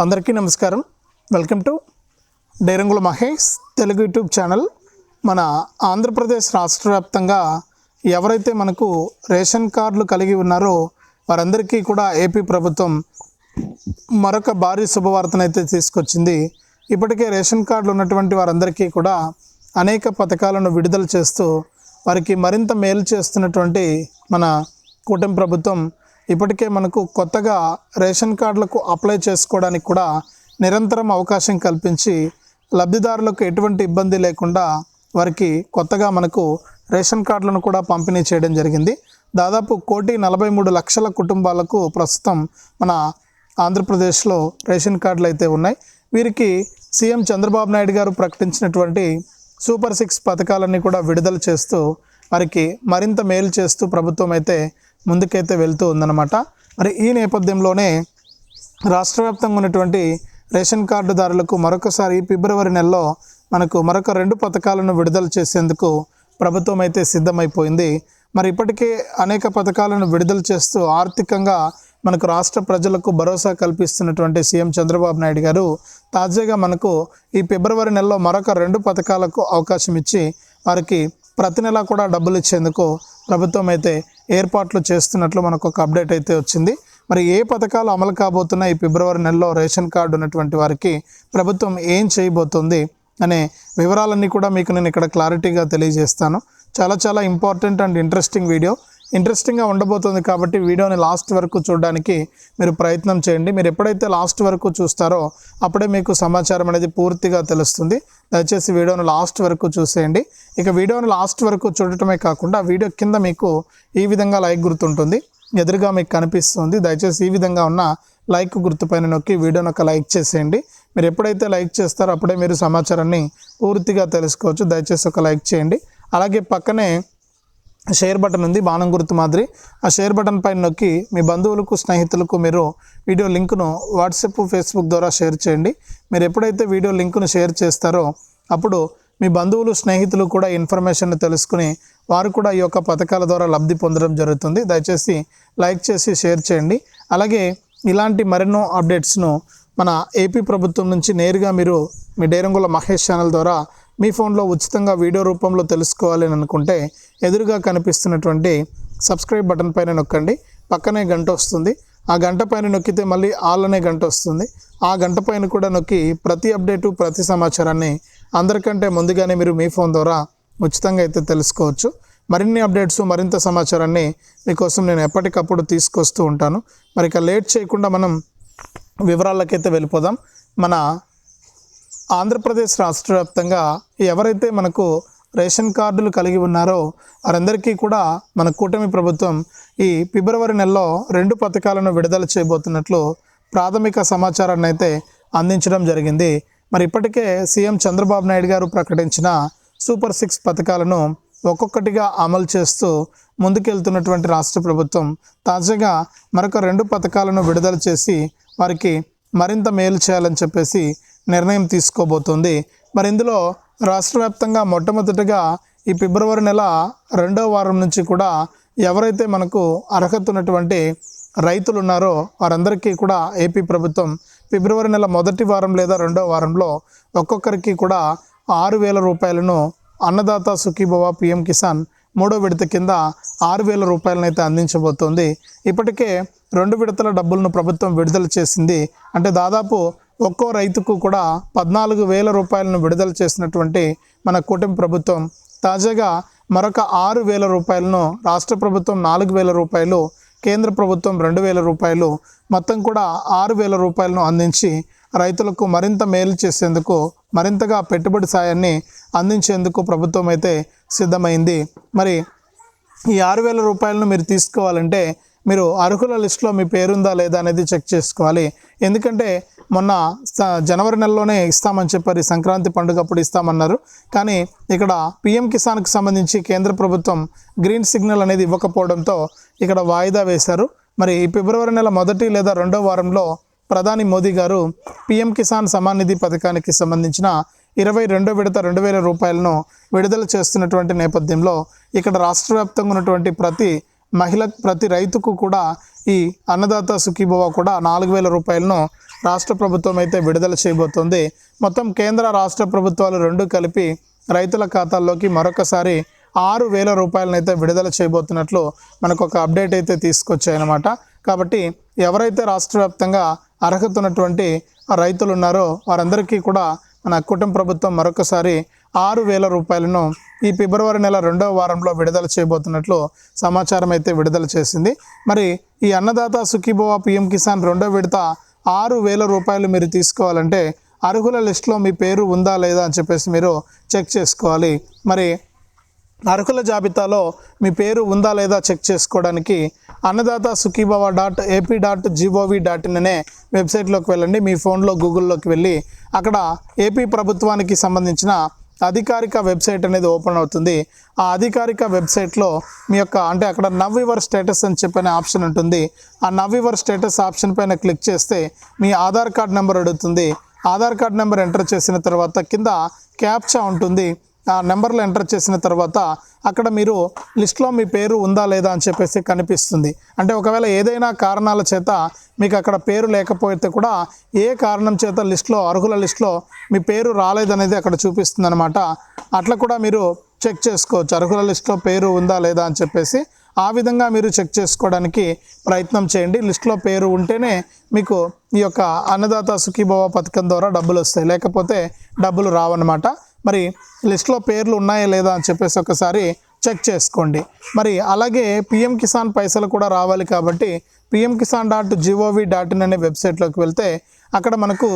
అందరికీ నమస్కారం. Welcome to Dairangula Mahesh Telugu YouTube channel. మన ఆంధ్రప్రదేశ్ రాష్ట్ర వ్యాప్తంగా ఎవరైతే మనకు రేషన్ కార్డులు కలిగి ఉన్నారో వారందరికీ కూడా ఏపీ ప్రభుత్వం మరొక భారీ శుభవార్తనైతే తీసుకొచ్చింది. ఇప్పటికే రేషన్ కార్డులు ఉన్నటువంటి వారందరికీ కూడా అనేక పథకాలను విడుదల చేస్తూ వారికి మరింత మేలు చేస్తున్నటువంటి మన కూటమి ప్రభుత్వం ఇప్పటికే మనకు కొత్తగా రేషన్ కార్డులకు అప్లై చేసుకోవడానికి కూడా నిరంతరం అవకాశం కల్పించి లబ్ధిదారులకు ఎటువంటి ఇబ్బంది లేకుండా వారికి కొత్తగా మనకు రేషన్ కార్డులను కూడా పంపిణీ చేయడం జరిగింది. దాదాపు కోటి నలభై మూడు లక్షల కుటుంబాలకు ప్రస్తుతం మన ఆంధ్రప్రదేశ్లో రేషన్ కార్డులు అయితే ఉన్నాయి. వీరికి సీఎం చంద్రబాబు నాయుడు గారు ప్రకటించినటువంటి సూపర్ సిక్స్ పథకాలన్నీ కూడా విడుదల చేస్తూ వారికి మరింత మేలు చేస్తూ ప్రభుత్వం అయితే ముందుకైతే వెళ్తూ ఉందన్నమాట. మరి ఈ నేపథ్యంలోనే రాష్ట్ర వ్యాప్తంగా ఉన్నటువంటి రేషన్ కార్డుదారులకు మరొకసారి ఫిబ్రవరి నెలలో మనకు మరొక రెండు పథకాలను విడుదల చేసేందుకు ప్రభుత్వం అయితే సిద్ధమైపోయింది. మరి ఇప్పటికే అనేక పథకాలను విడుదల చేస్తూ ఆర్థికంగా మనకు రాష్ట్ర ప్రజలకు భరోసా కల్పిస్తున్నటువంటి సీఎం చంద్రబాబు నాయుడు గారు తాజాగా మనకు ఈ ఫిబ్రవరి నెలలో మరొక రెండు పథకాలకు అవకాశం ఇచ్చి వారికి ప్రతి నెలా కూడా డబ్బులు ఇచ్చేందుకు ప్రభుత్వం అయితే ఏర్పాట్లు చేస్తున్నట్లు మనకు ఒక అప్డేట్ అయితే వచ్చింది. మరి ఏ పథకాలు అమలు కాబోతున్నాయి? ఈ ఫిబ్రవరి నెలలో రేషన్ కార్డు ఉన్నటువంటి వారికి ప్రభుత్వం ఏం చేయబోతుంది? అనే వివరాలన్నీ కూడా మీకు నేను ఇక్కడ క్లారిటీగా తెలియజేస్తాను. చాలా చాలా ఇంపార్టెంట్ అండ్ ఇంట్రెస్టింగ్ వీడియో. ఇంట్రెస్టింగ్గా ఉండబోతుంది కాబట్టి వీడియోని లాస్ట్ వరకు చూడడానికి మీరు ప్రయత్నం చేయండి. మీరు ఎప్పుడైతే లాస్ట్ వరకు చూస్తారో అప్పుడే మీకు సమాచారం అనేది పూర్తిగా తెలుస్తుంది. దయచేసి వీడియోను లాస్ట్ వరకు చూసేయండి. ఇక వీడియోని లాస్ట్ వరకు చూడటమే కాకుండా వీడియో కింద మీకు ఈ విధంగా లైక్ గుర్తుంటుంది. ఎదురుగా మీకు కనిపిస్తుంది. దయచేసి ఈ విధంగా ఉన్న లైక్ గుర్తుపైన నొక్కి వీడియోని ఒక లైక్ చేసేయండి. మీరు ఎప్పుడైతే లైక్ చేస్తారో అప్పుడే మీరు సమాచారాన్ని పూర్తిగా తెలుసుకోవచ్చు. దయచేసి ఒక లైక్ చేయండి. అలాగే పక్కనే షేర్ బటన్ ఉంది బాణం గుర్తు మాదిరి. ఆ షేర్ బటన్ పైన నొక్కి మీ బంధువులకు స్నేహితులకు మీరు వీడియో లింకును వాట్సాప్ ఫేస్బుక్ ద్వారా షేర్ చేయండి. మీరు ఎప్పుడైతే వీడియో లింక్ను షేర్ చేస్తారో అప్పుడు మీ బంధువులు స్నేహితులు కూడా ఇన్ఫర్మేషన్ తెలుసుకుని వారు కూడా ఈ యొక్క పథకాల ద్వారా లబ్ధి పొందడం జరుగుతుంది. దయచేసి లైక్ చేసి షేర్ చేయండి. అలాగే ఇలాంటి మరెన్నో అప్డేట్స్ను మన ఏపీ ప్రభుత్వం నుంచి నేరుగా మీరు మీ డేరంగుల మహేష్ ఛానల్ ద్వారా మీ ఫోన్లో ఉచితంగా వీడియో రూపంలో తెలుసుకోవాలి అని అనుకుంటే ఎదురుగా కనిపిస్తున్నటువంటి సబ్స్క్రైబ్ బటన్ పైన నొక్కండి. పక్కనే గంట వస్తుంది. ఆ గంట పైన నొక్కితే మళ్ళీ ఆల్ అనే గంట వస్తుంది. ఆ గంట పైన కూడా నొక్కి ప్రతి అప్డేటు ప్రతి సమాచారాన్ని అందరికంటే ముందుగానే మీరు మీ ఫోన్ ద్వారా ఉచితంగా అయితే తెలుసుకోవచ్చు. మరిన్ని అప్డేట్స్ మరింత సమాచారాన్ని మీకోసం నేను ఎప్పటికప్పుడు తీసుకొస్తూ ఉంటాను. మరి ఇక లేట్ చేయకుండా మనం వివరాలకైతే వెళ్ళిపోదాం. మన ఆంధ్రప్రదేశ్ రాష్ట్ర వ్యాప్తంగా ఎవరైతే మనకు రేషన్ కార్డులు కలిగి ఉన్నారో వారందరికీ కూడా మన కూటమి ప్రభుత్వం ఈ ఫిబ్రవరి నెలలో రెండు పథకాలను విడుదల చేయబోతున్నట్లు ప్రాథమిక సమాచారాన్ని అయితే అందించడం జరిగింది. మరి ఇప్పటికే సీఎం చంద్రబాబు నాయుడు గారు ప్రకటించిన సూపర్ సిక్స్ పథకాలను ఒక్కొక్కటిగా అమలు చేస్తూ ముందుకెళ్తున్నటువంటి రాష్ట్ర ప్రభుత్వం తాజాగా మరొక రెండు పథకాలను విడుదల చేసి వారికి మరింత మేలు చేయాలని చెప్పేసి నిర్ణయం తీసుకోబోతోంది. మరి ఇందులో రాష్ట్ర వ్యాప్తంగా మొట్టమొదటిగా ఈ ఫిబ్రవరి నెల రెండవ వారం నుంచి కూడా ఎవరైతే మనకు అర్హత ఉన్నటువంటి రైతులు ఉన్నారో వారందరికీ కూడా ఏపీ ప్రభుత్వం ఫిబ్రవరి నెల మొదటి వారం లేదా రెండో వారంలో ఒక్కొక్కరికి కూడా ఆరు వేల రూపాయలను అన్నదాత సుఖీభవ పిఎం కిసాన్ మూడో విడత కింద ఆరు వేల రూపాయలను అయితే అందించబోతోంది. ఇప్పటికే రెండు విడతల డబ్బులను ప్రభుత్వం విడుదల చేసింది. అంటే దాదాపు ఒక్కో రైతుకు కూడా పద్నాలుగు వేల రూపాయలను విడుదల చేసినటువంటి మన కూటమి ప్రభుత్వం తాజాగా మరొక ఆరు వేల రూపాయలను రాష్ట్ర ప్రభుత్వం నాలుగు వేల రూపాయలు కేంద్ర ప్రభుత్వం రెండు వేల రూపాయలు మొత్తం కూడా ఆరు వేల రూపాయలను అందించి రైతులకు మరింత మేలు చేసేందుకు మరింతగా పెట్టుబడి సాయాన్ని అందించేందుకు ప్రభుత్వం అయితే సిద్ధమైంది. మరి ఈ ఆరు వేల రూపాయలను మీరు తీసుకోవాలంటే మీరు అర్హుల లిస్టులో మీ పేరుందా లేదా అనేది చెక్ చేసుకోవాలి. ఎందుకంటే మొన్న జనవరి నెలలోనే ఇస్తామని చెప్పారు. ఈ సంక్రాంతి పండుగ అప్పుడు ఇస్తామన్నారు. కానీ ఇక్కడ పిఎం కిసాన్కి సంబంధించి కేంద్ర ప్రభుత్వం గ్రీన్ సిగ్నల్ అనేది ఇవ్వకపోవడంతో ఇక్కడ వాయిదా వేశారు. మరి ఈ ఫిబ్రవరి నెల మొదటి లేదా రెండో వారంలో ప్రధాని మోదీ గారు పిఎం కిసాన్ సమాన్ నిధి పథకానికి సంబంధించిన ఇరవై రెండో విడత రెండు వేల రూపాయలను విడుదల చేస్తున్నటువంటి నేపథ్యంలో ఇక్కడ రాష్ట్ర వ్యాప్తంగా ఉన్నటువంటి ప్రతి మహిళ ప్రతి రైతుకు కూడా ఈ అన్నదాత సుఖీభవ కూడా నాలుగు వేల రూపాయలను రాష్ట్ర ప్రభుత్వం అయితే విడుదల చేయబోతోంది. మొత్తం కేంద్ర రాష్ట్ర ప్రభుత్వాలు రెండు కలిపి రైతుల ఖాతాల్లోకి మరొకసారి ఆరు వేల రూపాయలనైతే విడుదల చేయబోతున్నట్లు మనకు ఒక అప్డేట్ అయితే తీసుకొచ్చాయన్నమాట. కాబట్టి ఎవరైతే రాష్ట్ర వ్యాప్తంగా అర్హత ఉన్నటువంటి రైతులు ఉన్నారో వారందరికీ కూడా మన కుటుంబ ప్రభుత్వం మరొకసారి ఆరు వేల రూపాయలను ఈ ఫిబ్రవరి నెల రెండవ వారంలో విడుదల చేయబోతున్నట్లు సమాచారం అయితే విడుదల చేసింది. మరి ఈ అన్నదాత సుఖీభవ పిఎం కిసాన్ రెండో విడత ఆరు వేల రూపాయలు మీరు తీసుకోవాలంటే అర్హుల లిస్టులో మీ పేరు ఉందా లేదా అని చెప్పేసి మీరు చెక్ చేసుకోవాలి. మరి అర్హుల జాబితాలో మీ పేరు ఉందా లేదా చెక్ చేసుకోవడానికి Annadata Sukhibhava dot AP dot G O V dot in అనే వెబ్సైట్లోకి వెళ్ళండి. మీ ఫోన్లో గూగుల్లోకి వెళ్ళి అక్కడ ఏపీ ప్రభుత్వానికి సంబంధించిన అధికారిక వెబ్సైట్ అనేది ఓపెన్ అవుతుంది. ఆ అధికారిక వెబ్సైట్లో మీ యొక్క అంటే అక్కడ నవ్ యువర్ స్టేటస్ అని చెప్పిన ఆప్షన్ ఉంటుంది. ఆ నవ్ యువర్ స్టేటస్ ఆప్షన్ పైన క్లిక్ చేస్తే మీ ఆధార్ కార్డ్ నెంబర్ అడుగుతుంది. ఆధార్ కార్డ్ నెంబర్ ఎంటర్ చేసిన తర్వాత కింద క్యాప్చా ఉంటుంది. ఆ నెంబర్లు ఎంటర్ చేసిన తర్వాత అక్కడ మీరు లిస్ట్లో మీ పేరు ఉందా లేదా అని చెప్పేసి కనిపిస్తుంది. అంటే ఒకవేళ ఏదైనా కారణాల చేత మీకు అక్కడ పేరు లేకపోతే కూడా ఏ కారణం చేత లిస్ట్లో అర్హుల లిస్ట్లో మీ పేరు రాలేదనేది అక్కడ చూపిస్తుంది అనమాట అట్లా కూడా మీరు చెక్ చేసుకోవచ్చు. అర్హుల లిస్ట్లో పేరు ఉందా లేదా అని చెప్పేసి ఆ విధంగా మీరు చెక్ చేసుకోవడానికి ప్రయత్నం చేయండి. లిస్ట్లో పేరు ఉంటేనే మీకు ఈ యొక్క అన్నదాత సుఖీభవ పథకం ద్వారా డబ్బులు వస్తాయి. లేకపోతే డబ్బులు రావన్నమాట. మరి లిస్ట్లో పేర్లు ఉన్నాయా లేదా అని చెప్పేసి ఒకసారి చెక్ చేసుకోండి. మరి అలాగే పిఎం కిసాన్ పైసలు కూడా రావాలి కాబట్టి PM Kisan dot G O V dot in అనే వెబ్సైట్లోకి వెళ్తే అక్కడ మనకు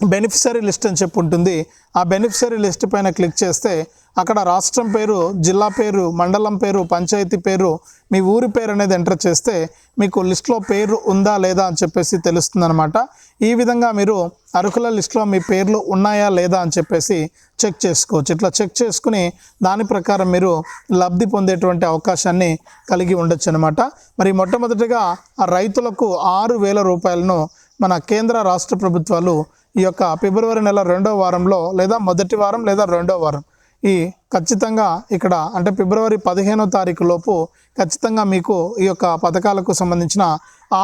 బెనిఫిషరీ లిస్ట్ అని చెప్పి ఉంటుంది. ఆ బెనిఫిషరీ లిస్ట్ పైన క్లిక్ చేస్తే అక్కడ రాష్ట్రం పేరు జిల్లా పేరు మండలం పేరు పంచాయతీ పేరు మీ ఊరి పేరు అనేది ఎంటర్ చేస్తే మీకు లిస్ట్లో పేరు ఉందా లేదా అని చెప్పేసి తెలుస్తుందనమాట ఈ విధంగా మీరు అర్హుల లిస్ట్లో మీ పేర్లు ఉన్నాయా లేదా అని చెప్పేసి చెక్ చేసుకోవచ్చు. ఇట్లా చెక్ చేసుకుని దాని ప్రకారం మీరు లబ్ధి పొందేటువంటి అవకాశాన్ని కలిగి ఉండొచ్చు అనమాట మరి మొట్టమొదటిగా ఆ రైతులకు ఆరు వేల రూపాయలను మన కేంద్ర రాష్ట్ర ప్రభుత్వాలు ఈ యొక్క ఫిబ్రవరి నెల రెండో వారంలో లేదా మొదటి వారం లేదా రెండో వారం. ఈ ఖచ్చితంగా ఇక్కడ అంటే ఫిబ్రవరి పదిహేనో తారీఖు లోపు ఖచ్చితంగా మీకు ఈ యొక్క పథకాలకు సంబంధించిన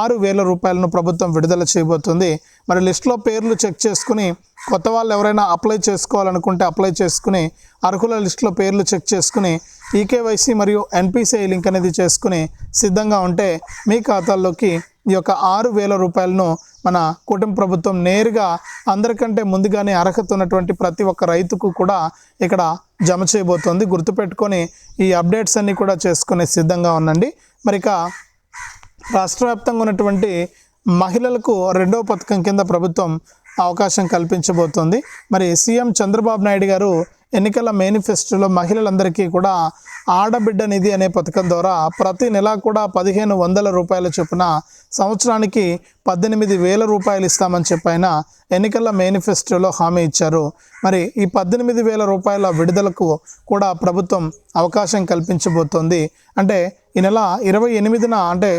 ఆరు వేల రూపాయలను ప్రభుత్వం విడుదల చేయబోతుంది. మరి లిస్ట్లో పేర్లు చెక్ చేసుకుని కొత్త వాళ్ళు ఎవరైనా అప్లై చేసుకోవాలనుకుంటే అప్లై చేసుకుని అర్హుల లిస్టులో పేర్లు చెక్ చేసుకుని ఈకేవైసీ మరియు ఎన్పిసిఐ లింక్ అనేది చేసుకుని సిద్ధంగా ఉంటే మీ ఖాతాల్లోకి ఈ యొక్క ఆరు వేల రూపాయలను మన కుటుంబ ప్రభుత్వం నేరుగా అందరికంటే ముందుగానే అర్హత ఉన్నటువంటి ప్రతి ఒక్క రైతుకు కూడా ఇక్కడ జమ చేయబోతోంది. గుర్తుపెట్టుకొని ఈ అప్డేట్స్ అన్నీ కూడా చేసుకునే సిద్ధంగా ఉండండి. మరి ఇక రాష్ట్ర వ్యాప్తంగా ఉన్నటువంటి మహిళలకు రెండవ పథకం కింద ప్రభుత్వం అవకాశం కల్పించబోతోంది. మరి సీఎం చంద్రబాబు నాయుడు గారు ఎన్నికల మేనిఫెస్టోలో మహిళలందరికీ కూడా ఆడబిడ్డ నిధి అనే పథకం ద్వారా ప్రతి నెల కూడా పదిహేను వందల రూపాయల చొప్పున సంవత్సరానికి పద్దెనిమిది వేల రూపాయలు ఇస్తామని చెప్పైన ఎన్నికల మేనిఫెస్టోలో హామీ ఇచ్చారు. మరి ఈ పద్దెనిమిది వేల రూపాయల విడుదలకు కూడా ప్రభుత్వం అవకాశం కల్పించబోతోంది. అంటే ఈ నెల ఇరవై ఎనిమిదిన అంటే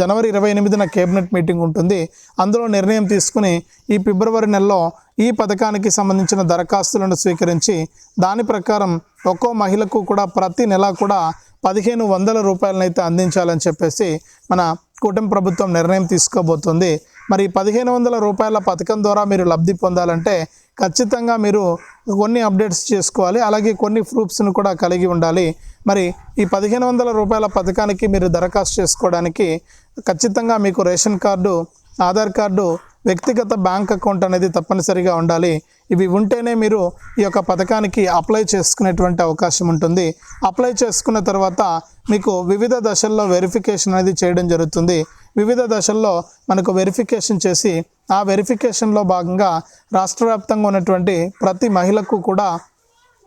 జనవరి ఇరవై ఎనిమిదిన కేబినెట్ మీటింగ్ ఉంటుంది. అందులో నిర్ణయం తీసుకుని ఈ ఫిబ్రవరి నెలలో ఈ పథకానికి సంబంధించిన దరఖాస్తులను స్వీకరించి దాని ప్రకారం ఒక్కో మహిళకు కూడా ప్రతి నెల కూడా పదిహేను వందల రూపాయలనైతే అందించాలని చెప్పేసి మన కూటమి ప్రభుత్వం నిర్ణయం తీసుకోబోతుంది. మరి పదిహేను వందల రూపాయల పథకం ద్వారా మీరు లబ్ధి పొందాలంటే ఖచ్చితంగా మీరు కొన్ని అప్డేట్స్ చేసుకోవాలి. అలాగే కొన్ని ప్రూఫ్స్ను కూడా కలిగి ఉండాలి. మరి ఈ పదిహేను వందల రూపాయల పథకానికి మీరు దరఖాస్తు చేసుకోవడానికి ఖచ్చితంగా మీకు రేషన్ కార్డు ఆధార్ కార్డు వ్యక్తిగత బ్యాంక్ అకౌంట్ అనేది తప్పనిసరిగా ఉండాలి. ఇవి ఉంటేనే మీరు ఈ యొక్క పథకానికి అప్లై చేసుకునేటువంటి అవకాశం ఉంటుంది. అప్లై చేసుకున్న తర్వాత మీకు వివిధ దశల్లో వెరిఫికేషన్ అనేది చేయడం జరుగుతుంది. వివిధ దశల్లో మనకు వెరిఫికేషన్ చేసి ఆ వెరిఫికేషన్లో భాగంగా రాష్ట్ర వ్యాప్తంగా ఉన్నటువంటి ప్రతి మహిళకు కూడా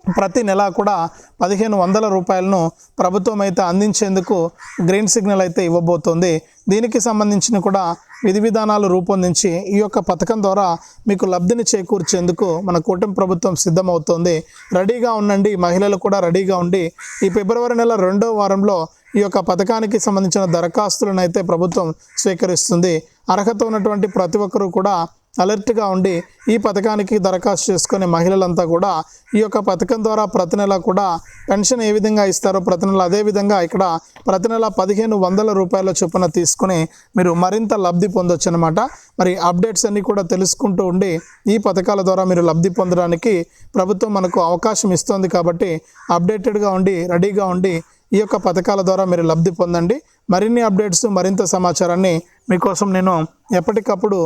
ప్రతి నెల కూడా పదిహేను వందల రూపాయలను ప్రభుత్వం అయితే అందించేందుకు గ్రీన్ సిగ్నల్ అయితే ఇవ్వబోతోంది. దీనికి సంబంధించిన కూడా విధి విధానాలు రూపొందించి ఈ యొక్క పథకం ద్వారా మీకు లబ్ధిని చేకూర్చేందుకు మన కూటమి ప్రభుత్వం సిద్ధమవుతోంది. రెడీగా ఉండండి మహిళలు కూడా రెడీగా ఉండి ఈ ఫిబ్రవరి నెల రెండో వారంలో ఈ యొక్క పథకానికి సంబంధించిన దరఖాస్తులను అయితే ప్రభుత్వం స్వీకరిస్తుంది. అర్హత ఉన్నటువంటి ప్రతి ఒక్కరూ కూడా అలర్ట్గా ఉండి ఈ పథకానికి దరఖాస్తు చేసుకునే మహిళలంతా కూడా ఈ యొక్క పథకం ద్వారా ప్రతి నెల కూడా పెన్షన్ ఏ విధంగా ఇస్తారో ప్రతి నెల అదే విధంగా ఇక్కడ ప్రతి నెల పదిహేను వందల రూపాయల చొప్పున తీసుకుని మీరు మరింత లబ్ధి పొందొచ్చు అనమాట మరి అప్డేట్స్ అన్నీ కూడా తెలుసుకుంటూ ఉండి ఈ పథకాల ద్వారా మీరు లబ్ధి పొందడానికి ప్రభుత్వం మనకు అవకాశం ఇస్తోంది కాబట్టి అప్డేటెడ్గా ఉండి రెడీగా ఉండి ఈ యొక్క పథకాల ద్వారా మీరు లబ్ధి పొందండి. మరిన్ని అప్డేట్స్ మరింత సమాచారాన్ని మీకోసం నేను ఎప్పటికప్పుడు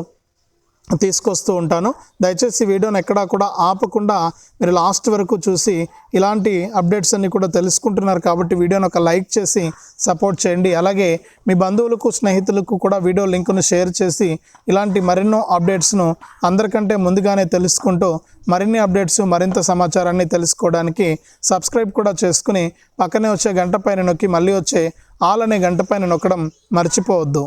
తీసుకొస్తూ ఉంటాను. దయచేసి వీడియోని ఎక్కడా కూడా ఆపకుండా మీరు లాస్ట్ వరకు చూసి ఇలాంటి అప్డేట్స్ అన్ని కూడా తెలుసుకుంటున్నారు కాబట్టి వీడియోని ఒక లైక్ చేసి సపోర్ట్ చేయండి. అలాగే మీ బంధువులకు స్నేహితులకు కూడా వీడియో లింకును షేర్ చేసి ఇలాంటి మరెన్నో అప్డేట్స్ను అందరికంటే ముందుగానే తెలుసుకుంటూ మరిన్ని అప్డేట్స్ మరింత సమాచారాన్ని తెలుసుకోవడానికి సబ్స్క్రైబ్ కూడా చేసుకుని పక్కనే వచ్చే గంట పైన నొక్కి మళ్ళీ వచ్చే ఆల్ అనే గంట పైన నొక్కడం మర్చిపోవద్దు.